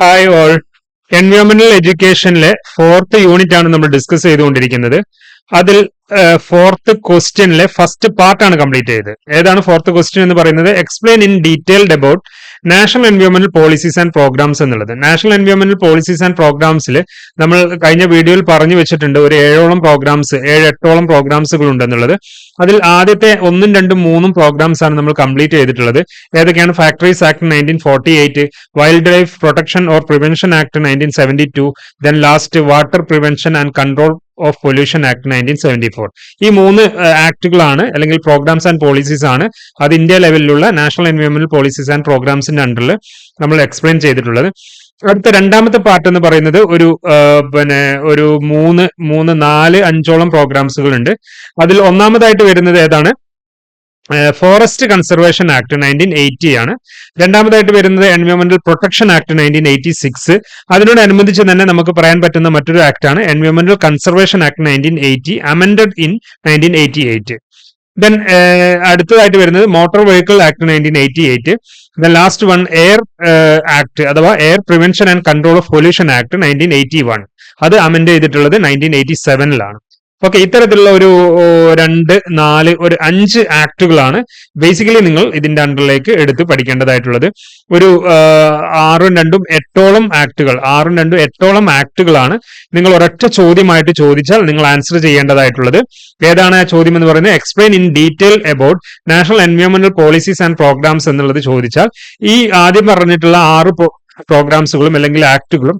Hi all എൻവയോൺമെന്റൽ എഡ്യൂക്കേഷനിലെ fourth unit ആണ് നമ്മൾ ഡിസ്കസ് ചെയ്തുകൊണ്ടിരിക്കുന്നത്. അതിൽ ഫോർത്ത് ക്വസ്റ്റ്യനിലെ ഫസ്റ്റ് പാർട്ടാണ് കംപ്ലീറ്റ് ചെയ്തത്. ഏതാണ് ഫോർത്ത് ക്വസ്റ്റ്യൻ എന്ന് പറയുന്നത്? Explain in detailed about national എൻവയോൺമെന്റൽ policies and programmes എന്നുള്ളത്. നാഷണൽ എൻവയോൺമെന്റൽ പോളിസീസ് ആൻഡ് പ്രോഗ്രാംസിൽ നമ്മൾ കഴിഞ്ഞ വീഡിയോയിൽ പറഞ്ഞു വെച്ചിട്ടുണ്ട് ഒരു ഏഴോളം പ്രോഗ്രാംസ് ഏഴ് എട്ടോളം പ്രോഗ്രാംസുകൾ ഉണ്ടെന്നുള്ളത് അതിൽ ആദ്യത്തെ ഒന്നും രണ്ടും മൂന്നും പ്രോഗ്രാംസ് ആണ് നമ്മൾ കംപ്ലീറ്റ് ചെയ്തിട്ടുള്ളത്. ഏതൊക്കെയാണ്? Factories act nineteen forty eight wildlife protection or prevention act nineteen seventy two then last water prevention and control of pollution act nineteen seventy four ഈ മൂന്ന് ആക്ടുകളാണ് അല്ലെങ്കിൽ പ്രോഗ്രാംസ് ആൻഡ് പോളിസീസ് ആണ് അത് ഇന്ത്യ ലെവലിലുള്ള നാഷണൽ എൻവയോൺമെന്റൽ policies and പ്രോഗ്രാംസിന്റെ അണ്ടറിൽ നമ്മൾ എക്സ്പ്ലെയിൻ ചെയ്തിട്ടുള്ളത്. അടുത്ത രണ്ടാമത്തെ പാർട്ട് എന്ന് പറയുന്നത് ഒരു പിന്നെ ഒരു മൂന്ന് മൂന്ന് നാല് അഞ്ചോളം പ്രോഗ്രാംസുകൾ ഉണ്ട് അതിൽ ഒന്നാമതായിട്ട് വരുന്നത് ഏതാണ്? Forest conservation act nineteen eighty ആണ്. രണ്ടാമതായിട്ട് വരുന്നത് എൻവയോൺമെന്റൽ protection act nineteen eighty six അതിനോടനുബന്ധിച്ച് തന്നെ നമുക്ക് പറയാൻ പറ്റുന്ന മറ്റൊരു ആക്ട് ആണ് എൻവയോൺമെന്റൽ conservation act nineteen eighty amended in nineteen eighty eight then അടുത്തതായിട്ട് വരുന്നത് motor vehicle act nineteen eighty eight the last one air act അഥവാ air prevention and control of pollution act nineteen eighty one അത് amend ചെയ്തിട്ടുള്ളത് nineteen eighty സെവനിലാണ് okay ഇത്തരത്തിലുള്ള ഒരു രണ്ട് നാല് ഒരു അഞ്ച് ആക്ടുകളാണ് ബേസിക്കലി നിങ്ങൾ ഇതിന്റെ അണ്ടറിലേക്ക് എടുത്ത് പഠിക്കേണ്ടതായിട്ടുള്ളത്. ഒരു ആറും രണ്ടും എട്ടോളം ആക്ടുകൾ ആറും രണ്ടും എട്ടോളം ആക്ടുകളാണ് നിങ്ങൾ ഒരൊറ്റ ചോദ്യമായിട്ട് ചോദിച്ചാൽ നിങ്ങൾ ആൻസർ ചെയ്യേണ്ടതായിട്ടുള്ളത്. ഏതാണ് ആ ചോദ്യം എന്ന് പറയുന്നത്? Explain in detail about national എൻവയോൺമെന്റൽ policies and programmes എന്നുള്ളത് ചോദിച്ചാൽ ഈ ആദ്യം പറഞ്ഞിട്ടുള്ള ആറ് പ്രോഗ്രാംസുകളും അല്ലെങ്കിൽ ആക്ടുകളും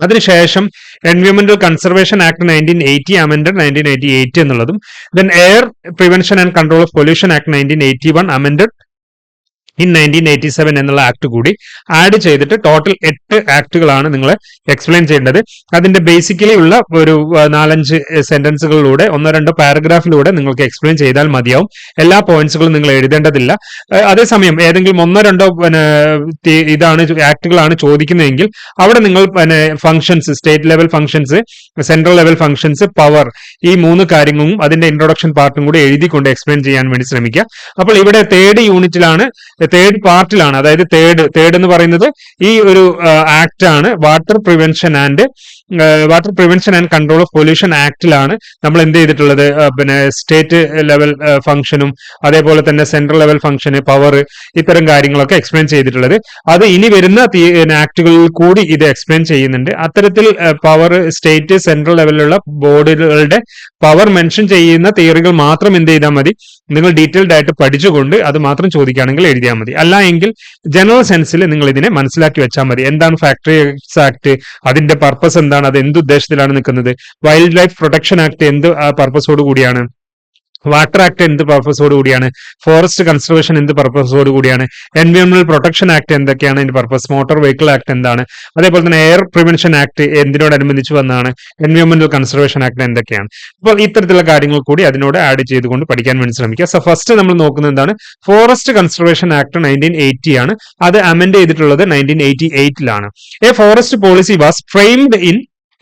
അതിനുശേഷം എൻവയോൺമെന്റൽ conservation act nineteen eighty amended nineteen eighty eight എന്നുള്ളതും then air prevention and control of pollution act nineteen eighty one amended in nineteen eighty seven എന്നുള്ള ആക്ട് കൂടി ആഡ് ചെയ്തിട്ട് ടോട്ടൽ എട്ട് ആക്ടുകളാണ് നിങ്ങൾ എക്സ്പ്ലെയിൻ ചെയ്യേണ്ടത്. അതിന്റെ ബേസിക്കലി ഉള്ള ഒരു നാലഞ്ച് സെന്റൻസുകളിലൂടെ ഒന്നോ രണ്ടോ പാരഗ്രാഫിലൂടെ നിങ്ങൾക്ക് എക്സ്പ്ലെയിൻ ചെയ്താൽ മതിയാവും. എല്ലാ പോയിന്റ്സുകളും നിങ്ങൾ എഴുതേണ്ടതില്ല. അതേസമയം ഏതെങ്കിലും ഒന്നോ രണ്ടോ ഇതാണ് ആക്ടുകളാണ് ചോദിക്കുന്നതെങ്കിൽ അവിടെ നിങ്ങൾ പിന്നെ functions state level functions central level functions power ഈ മൂന്ന് കാര്യങ്ങളും അതിന്റെ ഇൻട്രൊഡക്ഷൻ പാർട്ടും കൂടി എഴുതിക്കൊണ്ട് എക്സ്പ്ലെയിൻ ചെയ്യാൻ വേണ്ടി ശ്രമിക്കുക. അപ്പോൾ ഇവിടെ തേർഡ് യൂണിറ്റിലാണ് തേർഡ് പാർട്ടിലാണ് അതായത് തേർഡ് തേർഡ് എന്ന് പറയുന്നത് ഈ ഒരു ആക്ട് ആണ്. Water prevention and water prevention and control of pollution ആക്ടിലാണ് നമ്മൾ എന്ത് ചെയ്തിട്ടുള്ളത്? പിന്നെ സ്റ്റേറ്റ് ലെവൽ ഫംഗ്ഷനും അതേപോലെ തന്നെ സെൻട്രൽ ലെവൽ ഫംഗ്ഷന് പവർ ഇത്തരം കാര്യങ്ങളൊക്കെ എക്സ്പ്ലെയിൻ ചെയ്തിട്ടുള്ളത്. അത് ഇനി വരുന്ന ആക്ടുകളിൽ കൂടി ഇത് എക്സ്പ്ലെയിൻ ചെയ്യുന്നുണ്ട്. അത്തരത്തിൽ പവർ സ്റ്റേറ്റ് സെൻട്രൽ ലെവലിലുള്ള ബോർഡുകളുടെ പവർ മെൻഷൻ ചെയ്യുന്ന തിയറികൾ മാത്രം എന്ത് ചെയ്താൽ മതി? നിങ്ങൾ ഡീറ്റെയിൽഡ് ആയിട്ട് പഠിച്ചുകൊണ്ട് അത് മാത്രം ചോദിക്കുകയാണെങ്കിൽ എഴുതിയാൽ മതി. അല്ല എങ്കിൽ ജനറൽ സെൻസിൽ നിങ്ങൾ ഇതിനെ മനസ്സിലാക്കി വെച്ചാൽ മതി. എന്താണ് ഫാക്ടറി ആക്ട് അതിന്റെ പർപ്പസ് എന്താണ്? അത് എന്ത് ഉദ്ദേശത്തിലാണ് നിൽക്കുന്നത്? വൈൽഡ് ലൈഫ് പ്രൊട്ടക്ഷൻ ആക്ട് എന്ത് പർപ്പസോട് കൂടിയാണ്? വാട്ടർ ആക്ട് എന്ത് പർപ്പസോട് കൂടിയാണ്? ഫോറസ്റ്റ് കൺസർവേഷൻ എന്ത് പർപ്പസോട് കൂടിയാണ്? എൻവയോൺമെന്റൽ പ്രൊട്ടക്ഷൻ ആക്ട് എന്തൊക്കെയാണ് അതിന്റെ പർപ്പസ്? മോട്ടോർ വെഹിക്കിൾ ആക്ട് എന്താണ്? അതേപോലെ തന്നെ എയർ പ്രിവെൻഷൻ ആക്ട് എന്തിനോടനുബന്ധിച്ച് വന്നതാണ് എൻവയോൺമെന്റൽ കൺസർവേഷൻ ആക്ട് എന്തൊക്കെയാണ്? അപ്പോൾ ഇത്തരത്തിലുള്ള കാര്യങ്ങൾ കൂടി അതിനോട് ആഡ് ചെയ്തുകൊണ്ട് പഠിക്കാൻ വേണ്ടി ശ്രമിക്കുക. സോ ഫസ്റ്റ് നമ്മൾ നോക്കുന്നത് എന്താണ്? Forest conservation act nineteen eighty ആണ്. അത് അമെൻഡ് ചെയ്തിട്ടുള്ളത് nineteen eighty എയ്റ്റിലാണ് a forest policy was framed in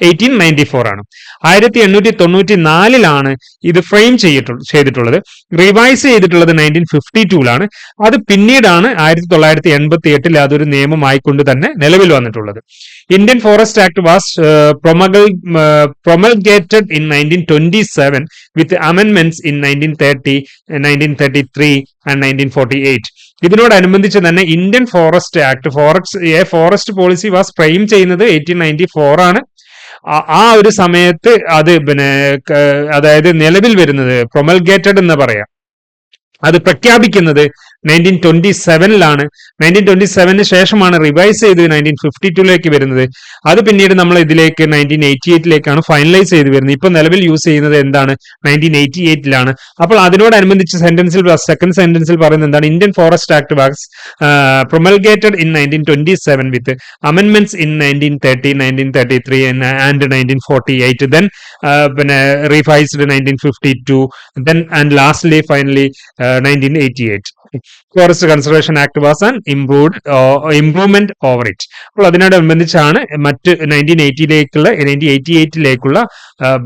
eighteen ninety four ആണ്. ആയിരത്തി എണ്ണൂറ്റി തൊണ്ണൂറ്റി നാലിലാണ് ഇത് ഫ്രെയിം ചെയ്തിട്ടുള്ള ചെയ്തിട്ടുള്ളത്. റിവൈസ് ചെയ്തിട്ടുള്ളത് നയന്റീൻ ഫിഫ്റ്റി ടൂലാണ് അത് പിന്നീടാണ് ആയിരത്തി തൊള്ളായിരത്തി എൺപത്തി എട്ടിൽ അതൊരു നിയമമായിക്കൊണ്ട് തന്നെ നിലവിൽ വന്നിട്ടുള്ളത്. Indian forest act was promul promulgated in nineteen twenty seven with amendments in nineteen thirty nineteen thirty three and nineteen forty eight ഇതിനോടനുബന്ധിച്ച് തന്നെ Indian forest act forest a forest policy was frame ചെയ്യുന്നത് eighteen ninety four ആണ്. ആ ഒരു സമയത്ത് അത് പിന്നെ അതായത് നിലവിൽ വരുന്നത് പ്രൊമൽഗേറ്റഡ് എന്ന് പറയാം. അത് പ്രഖ്യാപിക്കുന്നത് നയന്റീൻ ട്വന്റി സെവനിലാണ് നയന്റീൻ ട്വന്റി സെവനിന് ശേഷമാണ് റിവൈസ് ചെയ്ത് നയന്റീൻ ഫിഫ്റ്റി ടുലേക്ക് വരുന്നത്. അത് പിന്നീട് നമ്മൾ ഇതിലേക്ക് നയന്റീൻ എയ്റ്റി എയ്റ്റിലേക്കാണ് ഫൈനലൈസ് ചെയ്ത് വരുന്നത്. ഇപ്പൊ നിലവിൽ യൂസ് ചെയ്യുന്നത് എന്താണ്? നയന്റീൻ എയ്റ്റി എയ്റ്റിലാണ് അപ്പോൾ അതിനോടനുബന്ധിച്ച് സെന്റൻസിൽ സെക്കൻഡ് സെന്റൻസിൽ പറയുന്നത് എന്താണ്? Indian forest act was promulgated in nineteen twenty seven with amendments in nineteen thirty nineteen thirty three and nineteen forty eight then പിന്നെ revised nineteen fifty two then and lastly finally nineteen eighty eight forest conservation act was an improve improvement over it അപ്പോൾ അതിനോടനുബന്ധിച്ചാണ് മറ്റ് nineteen എയ്റ്റിയിലേക്കുള്ള nineteen eighty എയ്റ്റിലേക്കുള്ള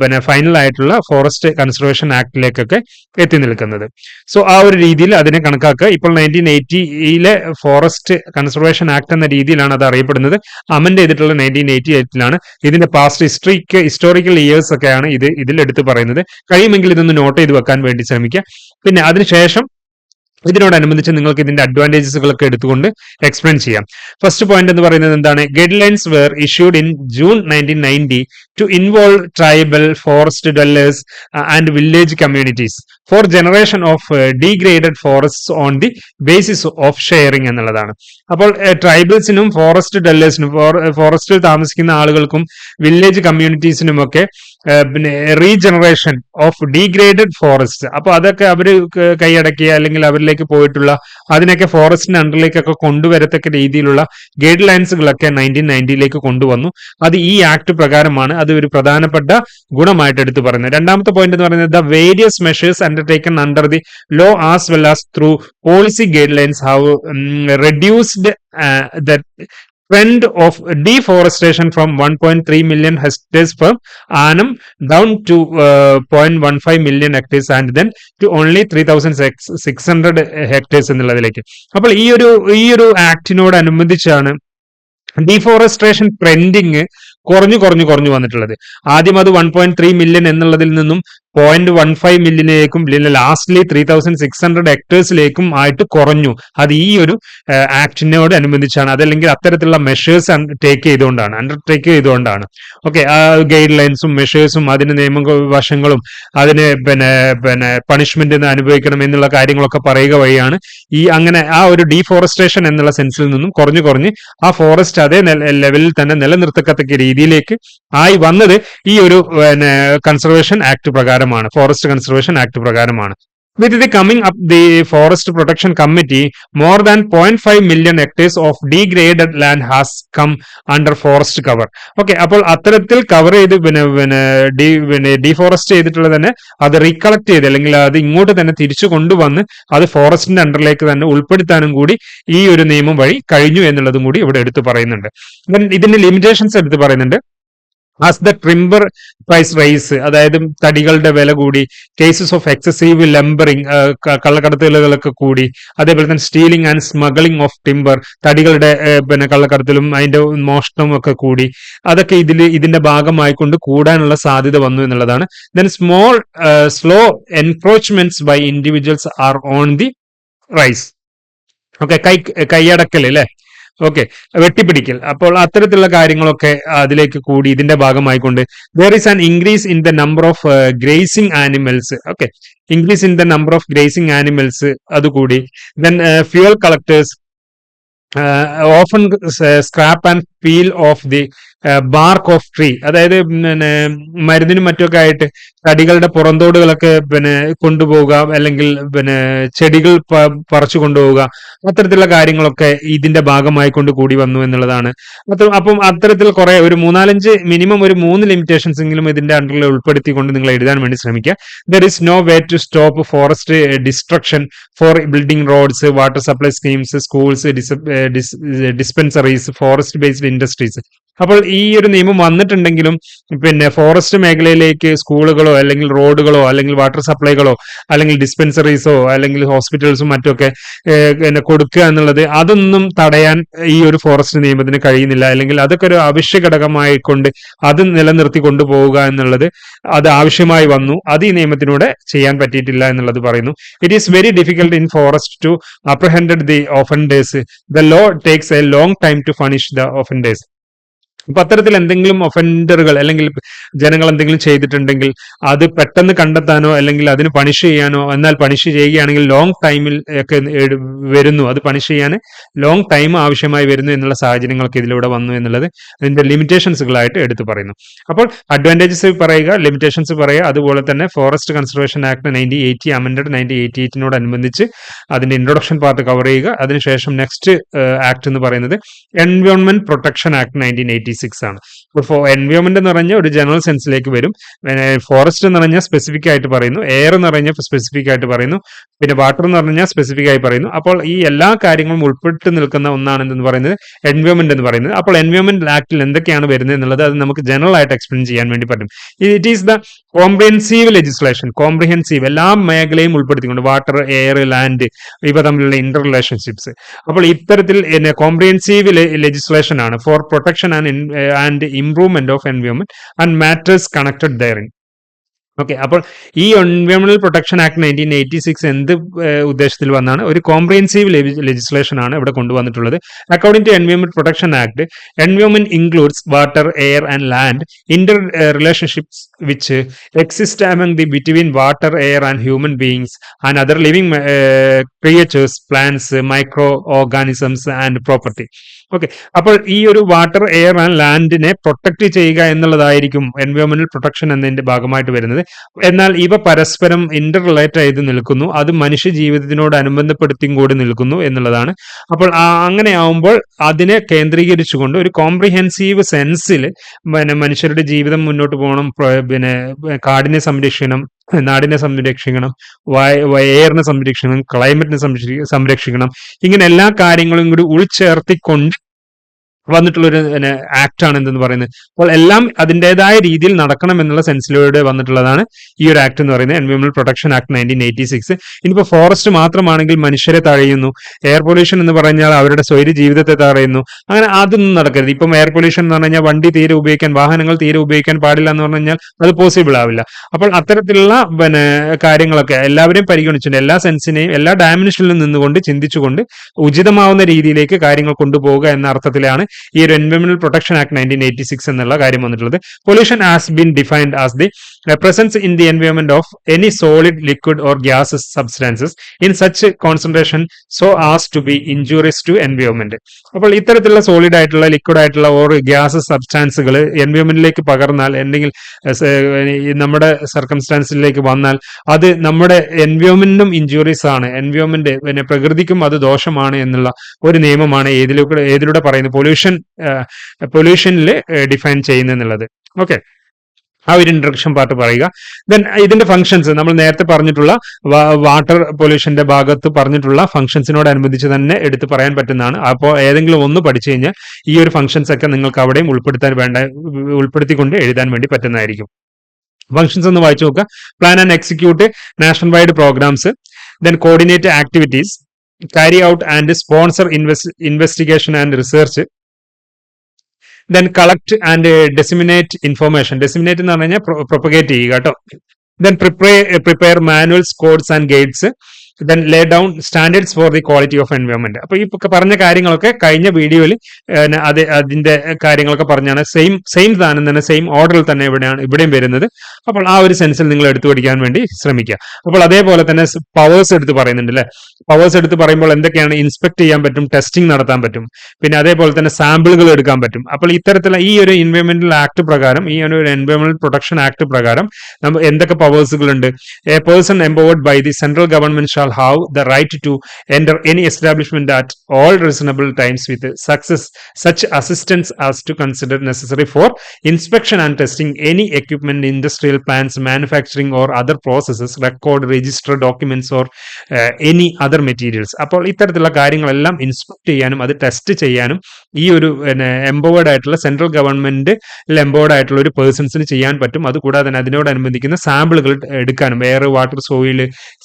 പിന്നെ final ആയിട്ടുള്ള forest conservation ആക്ടിലേക്കൊക്കെ എത്തി നിൽക്കുന്നത്. സോ ആ ഒരു രീതിയിൽ അതിനെ കണക്കാക്കുക. ഇപ്പോൾ നയന്റീൻ എയ്റ്റിയിലെ ഫോറസ്റ്റ് കൺസർവേഷൻ ആക്ട് എന്ന രീതിയിലാണ് അത് അറിയപ്പെടുന്നത്. അമെൻഡ് ചെയ്തിട്ടുള്ള നയന്റീൻ എയ്റ്റി എയ്റ്റിലാണ് ഇതിന്റെ പാസ്റ്റ് ഹിസ്റ്ററിക്ക് ഹിസ്റ്റോറിക്കൽ ഇയേഴ്സ് ഒക്കെയാണ് ഇത് ഇതിൽ എടുത്ത് പറയുന്നത്. കഴിയുമെങ്കിൽ ഇതൊന്ന് നോട്ട് ചെയ്ത് വെക്കാൻ വേണ്ടി ശ്രമിക്കുക. പിന്നെ അതിനുശേഷം ഇതിനോടനുബന്ധിച്ച് നിങ്ങൾക്ക് ഇതിന്റെ അഡ്വാന്റേജസുകളൊക്കെ എടുത്തുകൊണ്ട് എക്സ്പ്ലെയിൻ ചെയ്യാം. ഫസ്റ്റ് പോയിന്റ് എന്ന് പറയുന്നത് എന്താണ്? Guidelines were issued in June nineteen ninety two involve tribal forest dwellers and village communities for generation of degraded forest on the basis of sharing എന്നുള്ളതാണ്. അപ്പോൾ ട്രൈബൽസിനും ഫോറസ്റ്റ് ഡെല്ലേഴ്സിനും ഫോറസ്റ്റിൽ താമസിക്കുന്ന ആളുകൾക്കും വില്ലേജ് കമ്മ്യൂണിറ്റീസിനുമൊക്കെ പിന്നെ റീജനറേഷൻ ഓഫ് ഡീഗ്രേഡഡ് ഫോറസ്റ്റ് അപ്പോൾ അതൊക്കെ അവർ കൈയടക്കിയ അല്ലെങ്കിൽ അവരിലേക്ക് പോയിട്ടുള്ള അതിനൊക്കെ ഫോറസ്റ്റിന്റെ അണ്ടറിലേക്കൊക്കെ കൊണ്ടുവരത്തക്ക രീതിയിലുള്ള ഗൈഡ് ലൈൻസുകളൊക്കെ നയന്റീൻ നയന്റിയിലേക്ക് കൊണ്ടുവന്നു. അത് ഈ ആക്ട് പ്രകാരമാണ്. അത് ഒരു പ്രധാനപ്പെട്ട ഗുണമായിട്ട് എടുത്തു പറയുന്നത്. രണ്ടാമത്തെ പോയിന്റ് എന്ന് പറയുന്നത് the various measures undertaken under the law as well as through policy guidelines have reduced the trend of deforestation from 1.3 million hectares per annum down to uh, 0.15 million hectares and then to only 3600 hectares എന്നുള്ളതിലേക്ക്. അപ്പോൾ ഈ ഒരു ഈ ഒരു ആക്ടിനോടനുബന്ധിച്ചാണ് ഡീഫോറസ്ട്രേഷൻ trending കുറഞ്ഞു കുറഞ്ഞു കുറഞ്ഞു വന്നിട്ടുള്ളത്. ആദ്യം അത് വൺ പോയിന്റ് ത്രീ മില്യൺ എന്നുള്ളതിൽ നിന്നും point one five മില്യണിലേക്കും lastly three thousand six hundred ഹെക്ടേഴ്സിലേക്കും ആയിട്ട് കുറഞ്ഞു. അത് ഈ ഒരു ആക്ടിനോട് അനുബന്ധിച്ചാണ്. അതല്ലെങ്കിൽ അത്തരത്തിലുള്ള മെഷേഴ്സ് ടേക്ക് ചെയ്തുകൊണ്ടാണ് അണ്ടർടേക്ക് ചെയ്തുകൊണ്ടാണ്. ഓക്കെ ആ ഗൈഡ് ലൈൻസും മെഷേഴ്സും അതിന് നിയമ വശങ്ങളും അതിന് പിന്നെ പിന്നെ പണിഷ്മെന്റ് അനുഭവിക്കണം എന്നുള്ള കാര്യങ്ങളൊക്കെ പറയുക വഴിയാണ് ഈ അങ്ങനെ ആ ഒരു ഡീഫോറസ്ട്രേഷൻ എന്നുള്ള സെൻസിൽ നിന്നും കുറഞ്ഞു കുറഞ്ഞ് ആ ഫോറസ്റ്റ് അതേ ലെവലിൽ തന്നെ നിലനിർത്തക്കത്തക്ക രീതിയിലേക്ക് ആയി വന്നത് ഈ ഒരു പിന്നെ കൺസർവേഷൻ ആക്ട് പ്രകാരമാണ് ഫോറസ്റ്റ് കൺസർവേഷൻ ആക്ട് പ്രകാരമാണ്. With the coming up the forest protection committee more than point five million hectares of degraded land has come under forest cover okay അപ്പോൾ അത്തരത്തിൽ കവർ ചെയ്ത് പിന്നെ പിന്നെ ഡി പിന്നെ ഡീഫോറസ്റ്റ് ചെയ്തിട്ടുള്ളത് തന്നെ അത് റീകളക്ട് ചെയ്ത് അല്ലെങ്കിൽ അത് ഇങ്ങോട്ട് തന്നെ തിരിച്ചു കൊണ്ടുവന്ന് അത് ഫോറസ്റ്റിന്റെ അണ്ടറിലേക്ക് തന്നെ ഉൾപ്പെടുത്താനും കൂടി ഈ ഒരു നിയമം വഴി കഴിഞ്ഞു എന്നുള്ളതും കൂടി ഇവിടെ എടുത്തു പറയുന്നുണ്ട്. ഇതിന്റെ ലിമിറ്റേഷൻസ് എടുത്തു പറയുന്നുണ്ട്. As the timber price rise അതായത് തടികളുടെ വില കൂടി കേസസ് ഓഫ് എക്സസീവ് ലംബറിങ് കള്ളക്കടത്തലുകളൊക്കെ കൂടി അതേപോലെ തന്നെ stealing and smuggling of timber തടികളുടെ പിന്നെ കള്ളക്കടത്തലും അതിന്റെ മോഷണവും ഒക്കെ കൂടി അതൊക്കെ ഇതിൽ ഇതിന്റെ ഭാഗമായിക്കൊണ്ട് കൂടാനുള്ള സാധ്യത വന്നു എന്നുള്ളതാണ്. Then small slow encroachments by individuals are on the rise okay കൈ കൈയടക്കൽ അല്ലെ? ഓക്കെ വെട്ടിപ്പിടിക്കൽ. അപ്പോൾ അത്തരത്തിലുള്ള കാര്യങ്ങളൊക്കെ അതിലേക്ക് കൂടി ഇതിന്റെ ഭാഗമായിക്കൊണ്ട് there is an increase in the number of grazing animals okay increase in the number of grazing animals അതുകൂടി. Then fuel collectors often scrape and peel off the bark of tree അതായത് പിന്നെ മരുന്നിനും മറ്റൊക്കെ ആയിട്ട് തടികളുടെ പുറന്തോടുകളൊക്കെ പിന്നെ കൊണ്ടുപോവുക അല്ലെങ്കിൽ പിന്നെ ചെടികൾ പറിച്ചു കൊണ്ടുപോവുക അത്തരത്തിലുള്ള കാര്യങ്ങളൊക്കെ ഇതിന്റെ ഭാഗമായി കൊണ്ട് കൂടി വന്നു എന്നുള്ളതാണ്. അപ്പം അത്തരത്തിൽ കുറെ ഒരു മൂന്നാലഞ്ച് മിനിമം ഒരു മൂന്ന് ലിമിറ്റേഷൻസ് എങ്കിലും ഇതിന്റെ അണ്ടറിൽ ഉൾപ്പെടുത്തിക്കൊണ്ട് നിങ്ങൾ എഴുതാൻ വേണ്ടി ശ്രമിക്കുക. There is no way to stop forest destruction for building roads water supply schemes schools dispensaries forest based industries. അപ്പോൾ ഈ ഒരു നിയമം വന്നിട്ടുണ്ടെങ്കിലും പിന്നെ ഫോറസ്റ്റ് മേഖലയിലേക്ക് സ്കൂളുകളോ അല്ലെങ്കിൽ റോഡുകളോ അല്ലെങ്കിൽ വാട്ടർ സപ്ലൈകളോ അല്ലെങ്കിൽ ഡിസ്പെൻസറീസോ അല്ലെങ്കിൽ ഹോസ്പിറ്റൽസും മറ്റൊക്കെ പിന്നെ കൊടുക്കുക എന്നുള്ളത് അതൊന്നും തടയാൻ ഈ ഒരു ഫോറസ്റ്റ് നിയമത്തിന് കഴിയുന്നില്ല. അല്ലെങ്കിൽ അതൊക്കെ ഒരു അവശ്യ ഘടകമായി കൊണ്ട് അത് നിലനിർത്തി കൊണ്ടുപോവുക എന്നുള്ളത് അത് ആവശ്യമായി വന്നു. അത് ഈ നിയമത്തിലൂടെ ചെയ്യാൻ പറ്റിയിട്ടില്ല എന്നുള്ളത് പറയുന്നു. It is very difficult in forest to apprehend the offenders the law takes a long time to punish the offenders അപ്പൊ അത്തരത്തിൽ എന്തെങ്കിലും ഒഫൻഡറുകൾ അല്ലെങ്കിൽ ജനങ്ങൾ എന്തെങ്കിലും ചെയ്തിട്ടുണ്ടെങ്കിൽ അത് പെട്ടെന്ന് കണ്ടെത്താനോ അല്ലെങ്കിൽ അതിന് പണിഷ് ചെയ്യാനോ എന്നാൽ പണിഷ് ചെയ്യുകയാണെങ്കിൽ ലോങ് ടൈമിൽ ഒക്കെ വരുന്നു. അത് പണിഷ് ചെയ്യാൻ ലോങ് ടൈം ആവശ്യമായി വരുന്നു എന്നുള്ള സാഹചര്യങ്ങളൊക്കെ ഇതിലൂടെ വന്നു എന്നുള്ളത് അതിന്റെ ലിമിറ്റേഷൻസുകളായിട്ട് എടുത്തു പറയുന്നു. അപ്പോൾ അഡ്വാന്റേജസ് പറയുക ലിമിറ്റേഷൻസ് പറയുക അതുപോലെ തന്നെ forest conservation act nineteen eighty amend nineteen eighty എയ്റ്റിനോടനുബന്ധിച്ച് അതിന്റെ ഇൻട്രൊഡക്ഷൻ പാർട്ട് കവർ ചെയ്യുക. അതിനുശേഷം നെക്സ്റ്റ് ആക്ട് എന്ന് പറയുന്നത് environment protection act nineteen eighty eighty six ആണ്. ഇപ്പോൾ എൻവയോൺമെന്റ് എന്ന് പറഞ്ഞ ഒരു ജനറൽ സെൻസിലേക്ക് വരും. ഫോറസ്റ്റ് എന്ന് പറഞ്ഞാൽ സ്പെസിഫിക് ആയിട്ട് പറയുന്നു. എയർ എന്ന് പറഞ്ഞാൽ സ്പെസിഫിക് ആയിട്ട് പറയുന്നു. പിന്നെ വാട്ടർ എന്ന് പറഞ്ഞാൽ സ്പെസിഫിക് ആയി പറയുന്നു. അപ്പോൾ ഈ എല്ലാ കാര്യങ്ങളും ഉൾപ്പെട്ട് നിൽക്കുന്ന ഒന്നാണ് എന്ന് പറയുന്നത്? എൻവയോൺമെന്റ് എന്ന് പറയുന്നത്. അപ്പോൾ എൻവയോൺമെന്റ് ആക്ടിൽ എന്തൊക്കെയാണ് വരുന്നത് എന്നുള്ളത് അത് നമുക്ക് ജനറൽ ആയിട്ട് എക്സ്പ്ലെയിൻ ചെയ്യാൻ വേണ്ടി പറ്റും. It is the comprehensive legislation comprehensive എല്ലാ മേഖലയും ഉൾപ്പെടുത്തിക്കൊണ്ട് വാട്ടർ എയർ ലാൻഡ് ഇവ തമ്മിലുള്ള ഇന്റർ റിലേഷൻഷിപ്സ് അപ്പോൾ ഇത്തരത്തിൽ കോംപ്രിഹെൻസീവ് ലെജിസ്ലേഷൻ ആണ്. For protection and and improvement of environment and matters connected therein. Okay അപ്പോൾ ഈ എൻവയോൺമെന്റൽ protection act nineteen eighty six എന്ത് ഉദ്ദേശത്തിൽ വന്നാണ്? ഒരു കോംപ്രിഹെൻസീവ് ലെജിസ്ലേഷൻ ആണ് ഇവിടെ കൊണ്ടുവന്നിട്ടുള്ളത്. According to environment protection act environment includes water air and land interrelationships which exist among the between water air and human beings and other living creatures plants microorganisms and property okay അപ്പോൾ ഈ ഒരു water air and ലാൻഡിനെ protect ചെയ്യുക എന്നുള്ളതായിരിക്കും എൻവയോൺമെന്റൽ protection എന്നതിന്റെ ഭാഗമായിട്ട് വരുന്നത്. എന്നാൽ ഇവ പരസ്പരം ഇന്റർ റിലേറ്റ് ചെയ്ത് നിൽക്കുന്നു. അത് മനുഷ്യ ജീവിതത്തിനോട് അനുബന്ധപ്പെടുത്തിയും കൂടി നിൽക്കുന്നു എന്നുള്ളതാണ്. അപ്പോൾ അങ്ങനെ ആവുമ്പോൾ അതിനെ കേന്ദ്രീകരിച്ചുകൊണ്ട് ഒരു കോംപ്രിഹെൻസീവ് സെൻസിൽ പിന്നെ മനുഷ്യരുടെ ജീവിതം മുന്നോട്ട് പോകണം പിന്നെ കാടിനെ സംരക്ഷിക്കണം നാടിനെ സംരക്ഷിക്കണം എയറിനെ സംരക്ഷിക്കണം ക്ലൈമറ്റിനെ സംരക്ഷിക്കണം. ഇങ്ങനെ എല്ലാ കാര്യങ്ങളും കൂടി ഉൾച്ചേർത്തിക്കൊണ്ട് വന്നിട്ടുള്ള ഒരു ആക്ട് ആണ് എന്തെന്ന് പറയുന്നത്. അപ്പോൾ എല്ലാം അതിന്റെതായ രീതിയിൽ നടക്കണം എന്നുള്ള സെൻസിലൂടെ വന്നിട്ടുള്ളതാണ് ഈ ഒരു ആക്ട് എന്ന് പറയുന്നത്. Environment protection act nineteen eighty six ഇനിയിപ്പോൾ ഫോറസ്റ്റ് മാത്രമാണെങ്കിൽ മനുഷ്യരെ തഴയുന്നു. എയർ പൊല്യൂഷൻ എന്ന് പറഞ്ഞാൽ അവരുടെ സ്വൈര്യ ജീവിതത്തെ തഴയുന്നു. അങ്ങനെ അതൊന്നും നടക്കരുത്. ഇപ്പം എയർ പൊല്യൂഷൻ എന്ന് പറഞ്ഞു കഴിഞ്ഞാൽ വണ്ടി തീരെ ഉപയോഗിക്കാൻ വാഹനങ്ങൾ തീരെ ഉപയോഗിക്കാൻ പാടില്ല എന്ന് പറഞ്ഞു കഴിഞ്ഞാൽ അത് പോസിബിൾ ആവില്ല. അപ്പോൾ അത്തരത്തിലുള്ള പിന്നെ കാര്യങ്ങളൊക്കെ എല്ലാവരെയും പരിഗണിച്ചിട്ടുണ്ട് എല്ലാ സെൻസിനെയും എല്ലാ ഡയമെൻഷനിലും നിന്നുകൊണ്ട് ചിന്തിച്ചുകൊണ്ട് ഉചിതമാവുന്ന രീതിയിലേക്ക് കാര്യങ്ങൾ കൊണ്ടുപോകുക എന്ന അർത്ഥത്തിലാണ് ഈ ഒരു എൻവയോൺമെന്റൽ protection act nineteen eighty six എന്നുള്ള കാര്യം വന്നിട്ടുള്ളത്. Pollution has been defined as the presence in the environment of any solid liquid or gas substances in such concentration so as to be injurious to environment അപ്പോൾ ഇത്തരത്തിലുള്ള solid ആയിട്ടുള്ള liquid ആയിട്ടുള്ള or gas സബ്സ്റ്റാൻസുകൾ എൻവയോൺമെന്റിലേക്ക് പകർന്നാൽ ഏഹ്, ഈ നമ്മുടെ സർക്കംസ്റ്റാൻസിലേക്ക് വന്നാൽ അത് നമ്മുടെ എൻവയോൺമെന്റിനും injuries ആണ്. എൻവയോൺമെന്റ് പിന്നെ പ്രകൃതിക്കും അത് ദോഷമാണ് എന്നുള്ള ഒരു നിയമമാണ് ഏതിലൂടെ ഏതിലൂടെ പറയുന്നത്? പൊല്യൂഷൻ പൊല്യൂഷനിൽ ഡിഫൈൻ ചെയ്യുന്നത് ഓക്കെ ആ ഒരു ഇൻട്രഡക്ഷൻ പാർട്ട് പറയുക. ദെൻ ഇതിന്റെ ഫംഗ്ഷൻസ് നമ്മൾ നേരത്തെ പറഞ്ഞിട്ടുള്ള വാട്ടർ പൊല്യൂഷന്റെ ഭാഗത്ത് പറഞ്ഞിട്ടുള്ള ഫംഗ്ഷൻസിനോടനുബന്ധിച്ച് തന്നെ എടുത്ത് പറയാൻ പറ്റുന്നതാണ്. അപ്പോൾ ഏതെങ്കിലും ഒന്ന് പഠിച്ചു കഴിഞ്ഞാൽ ഈ ഒരു ഫംഗ്ഷൻസ് ഒക്കെ നിങ്ങൾക്ക് അവിടെയും ഉൾപ്പെടുത്താൻ വേണ്ട ഉൾപ്പെടുത്തിക്കൊണ്ട് എഴുതാൻ വേണ്ടി പറ്റുന്നതായിരിക്കും. ഫംഗ്ഷൻസ് ഒന്ന് വായിച്ചു നോക്കുക. Plan and execute nationwide programmes then coordinate activities carry out and sponsor invest- investigation and research then collect and disseminate information disseminate എന്ന് പറഞ്ഞു കഴിഞ്ഞാൽ പ്രൊപ്പഗേറ്റ് ചെയ്യുക കേട്ടോ then prepare prepare manuals codes and guides then lay down standards for the quality of environment അപ്പൊ ഈ പറഞ്ഞ കാര്യങ്ങളൊക്കെ കഴിഞ്ഞ വീഡിയോയിൽ അത് അതിന്റെ കാര്യങ്ങളൊക്കെ പറഞ്ഞാണ് സെയിം സെയിം സാധനം തന്നെ സെയിം ഓർഡറിൽ തന്നെ ഇവിടെയാണ് ഇവിടെയും വരുന്നത്. അപ്പോൾ ആ ഒരു സെൻസിൽ നിങ്ങൾ എടുത്തു പഠിക്കാൻ വേണ്ടി ശ്രമിക്കുക. അപ്പോൾ അതേപോലെ തന്നെ പവേഴ്സ് എടുത്ത് പറയുന്നുണ്ട് അല്ലെ പവേഴ്സ് എടുത്ത് പറയുമ്പോൾ എന്തൊക്കെയാണ് ഇൻസ്പെക്ട് ചെയ്യാൻ പറ്റും ടെസ്റ്റിംഗ് നടത്താൻ പറ്റും പിന്നെ അതേപോലെ തന്നെ സാമ്പിളുകൾ എടുക്കാൻ പറ്റും. അപ്പോൾ ഇത്തരത്തിലുള്ള ഈ ഒരു എൻവയോൺമെന്റൽ ആക്ട് പ്രകാരം ഈ ഒരു എൻവയോൺമെന്റൽ പ്രൊട്ടക്ഷൻ ആക്ട് പ്രകാരം എന്തൊക്കെ പവേഴ്സുകളുണ്ട് a person empowered by the central government shall have right to enter any establishment at all reasonable times with success such assistance as to consider necessary for inspection and testing any equipment industrial plants manufacturing or other processes record register documents or uh, any other materials അപ്പോൾ ഇത്തരത്തിലുള്ള കാര്യങ്ങളെല്ലാം inspect ചെയ്യാനും അത് test ചെയ്യാനും ഈ ഒരു പിന്നെ empowered ആയിട്ടുള്ള സെൻട്രൽ ഗവൺമെന്റ് എംപവേർഡ് ആയിട്ടുള്ള ഒരു പേഴ്സൺസിന് ചെയ്യാൻ പറ്റും. അതുകൂടാതെ തന്നെ അതിനോടനുബന്ധിക്കുന്ന സാമ്പിളുകൾ എടുക്കാനും എയർ വാട്ടർ സോയിൽ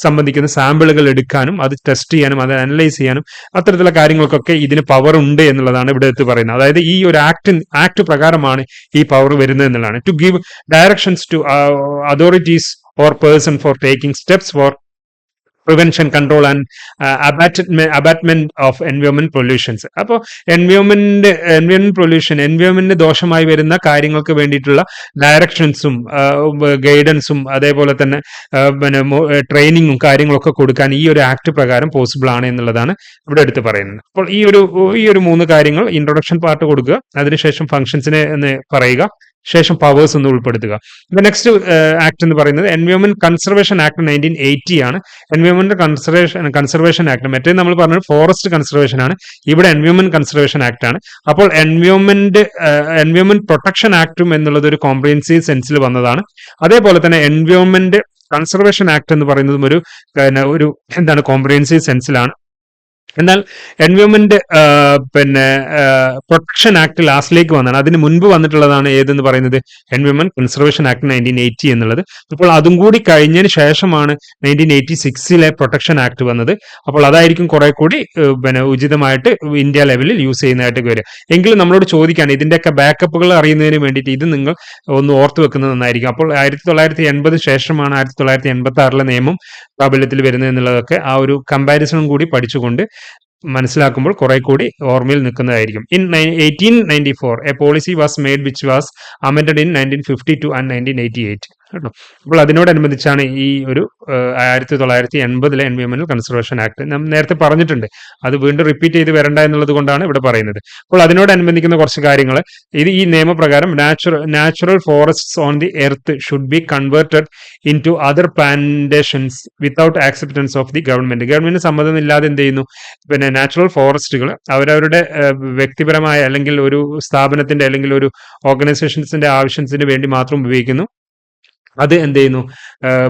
സംബന്ധിക്കുന്ന സാമ്പിളുകൾ എടുക്കാനും അത് ടെസ്റ്റ് ചെയ്യാനും അത് അനലൈസ് ചെയ്യാനും അത്തരത്തിലുള്ള കാര്യങ്ങൾക്കൊക്കെ ഇതിന് പവർ ഉണ്ട് എന്നുള്ളതാണ് ഇവിടെ എടുത്ത് പറയുന്നത്. അതായത് ഈ ഒരു ആക്ട് ആക്ട് പ്രകാരമാണ് ഈ പവർ വരുന്നത് എന്നുള്ളതാണ്. To give directions to authorities or person for taking steps for prevention control and abatement of environment pollutions അപ്പോൾ എൻവയോൺമെന്റ് എൻവയോൺമെന്റ് പൊല്യൂഷൻ എൻവയോൺമെന്റിന് ദോഷമായി വരുന്ന കാര്യങ്ങൾക്ക് വേണ്ടിയിട്ടുള്ള ഡയറക്ഷൻസും ഗൈഡൻസും അതേപോലെ തന്നെ പിന്നെ ട്രെയിനിങ്ങും കാര്യങ്ങളൊക്കെ കൊടുക്കാൻ ഈ ഒരു ആക്ട് പ്രകാരം പോസിബിൾ ആണ് എന്നുള്ളതാണ് ഇവിടെ എടുത്ത് പറയുന്നത്. അപ്പോൾ ഈ ഒരു ഈ ഒരു മൂന്ന് കാര്യങ്ങൾ ഇൻട്രൊഡക്ഷൻ പാർട്ട് കൊടുക്കുക. അതിനുശേഷം ഫംഗ്ഷൻസിനെ പറയുക. ശേഷം പവേഴ്സ് ഒന്ന് ഉൾപ്പെടുത്തുക. ഇപ്പൊ നെക്സ്റ്റ് ആക്ട് എന്ന് പറയുന്നത് environment conservation act nineteen eighty ആണ്. എൻവയോൺമെന്റ് കൺസർവേഷൻ കൺസർവേഷൻ ആക്ട് മറ്റേ നമ്മൾ പറഞ്ഞത് ഫോറസ്റ്റ് കൺസർവേഷൻ ആണ്. ഇവിടെ എൻവയോൺമെന്റ് കൺസർവേഷൻ ആക്ട് ആണ്. അപ്പോൾ എൻവയോൺമെന്റ് എൻവയോൺമെന്റ് പ്രൊട്ടക്ഷൻ ആക്ടും എന്നുള്ളത് ഒരു കോംപ്രിഹെൻസീവ് സെൻസിൽ വന്നതാണ്. അതേപോലെ തന്നെ എൻവയോൺമെന്റ് കൺസർവേഷൻ ആക്ട് എന്ന് പറയുന്നതും ഒരു ഒരു എന്താണ് കോംപ്രിഹെൻസീവ് സെൻസിലാണ് എന്നാൽ എൻവയോൺമെന്റ് പിന്നെ പ്രൊട്ടക്ഷൻ ആക്ട് ലാസ്റ്റിലേക്ക് വന്നതാണ്. അതിന് മുൻപ് വന്നിട്ടുള്ളതാണ് ഏതെന്ന് പറയുന്നത്? Environment conservation act nineteen eighty എന്നുള്ളത്. അപ്പോൾ അതും കൂടി കഴിഞ്ഞതിന് ശേഷമാണ് നയന്റീൻ എയ്റ്റി സിക്സിലെ പ്രൊട്ടക്ഷൻ ആക്ട് വന്നത്. അപ്പോൾ അതായിരിക്കും കുറെ കൂടി പിന്നെ ഉചിതമായിട്ട് ഇന്ത്യ ലെവലിൽ യൂസ് ചെയ്യുന്നതായിട്ട് വരിക. എങ്കിലും നമ്മളോട് ചോദിക്കാൻ ഇതിന്റെയൊക്കെ ബാക്കപ്പുകൾ അറിയുന്നതിന് വേണ്ടിയിട്ട് ഇത് നിങ്ങൾ ഒന്ന് ഓർത്ത് വെക്കുന്നത് നന്നായിരിക്കും. അപ്പോൾ ആയിരത്തി തൊള്ളായിരത്തി എൺപത് ശേഷമാണ് ആയിരത്തി തൊള്ളായിരത്തി എൺപത്തി ആറിലെ നിയമം പ്രാബല്യത്തിൽ വരുന്നത് എന്നുള്ളതൊക്കെ ആ ഒരു കമ്പാരിസണും കൂടി പഠിച്ചുകൊണ്ട് മനസ്സിലാക്കുമ്പോൾ കുറെ കൂടി ഓർമ്മയിൽ നിൽക്കുന്നതായിരിക്കും. In eighteen ninety four a policy was made which was amend in nineteen fifty two and nineteen eighty eight കേട്ടോ. അപ്പോൾ അതിനോടനുബന്ധിച്ചാണ് ഈ ഒരു ആയിരത്തി തൊള്ളായിരത്തി എൺപതിലെ എൻവയോൺമെന്റൽ കൺസർവേഷൻ ആക്ട് നാം നേരത്തെ പറഞ്ഞിട്ടുണ്ട്. അത് വീണ്ടും റിപ്പീറ്റ് ചെയ്ത് വരണ്ട എന്നുള്ളത് കൊണ്ടാണ് ഇവിടെ പറയുന്നത്. അപ്പോൾ അതിനോടനുബന്ധിക്കുന്ന കുറച്ച് കാര്യങ്ങൾ ഇത് ഈ നിയമപ്രകാരം natural natural forests on the earth should be converted into other plantations without acceptance of the government. Government സമ്മതം ഇല്ലാതെ എന്ത് ചെയ്യുന്നു? പിന്നെ നാച്ചുറൽ ഫോറസ്റ്റുകൾ അവരവരുടെ വ്യക്തിപരമായ അല്ലെങ്കിൽ ഒരു സ്ഥാപനത്തിന്റെ അല്ലെങ്കിൽ ഒരു ഓർഗനൈസേഷൻസിന്റെ ആവശ്യത്തിന് വേണ്ടി മാത്രം ഉപയോഗിക്കുന്നു. അത് എന്ത് ചെയ്യുന്നു?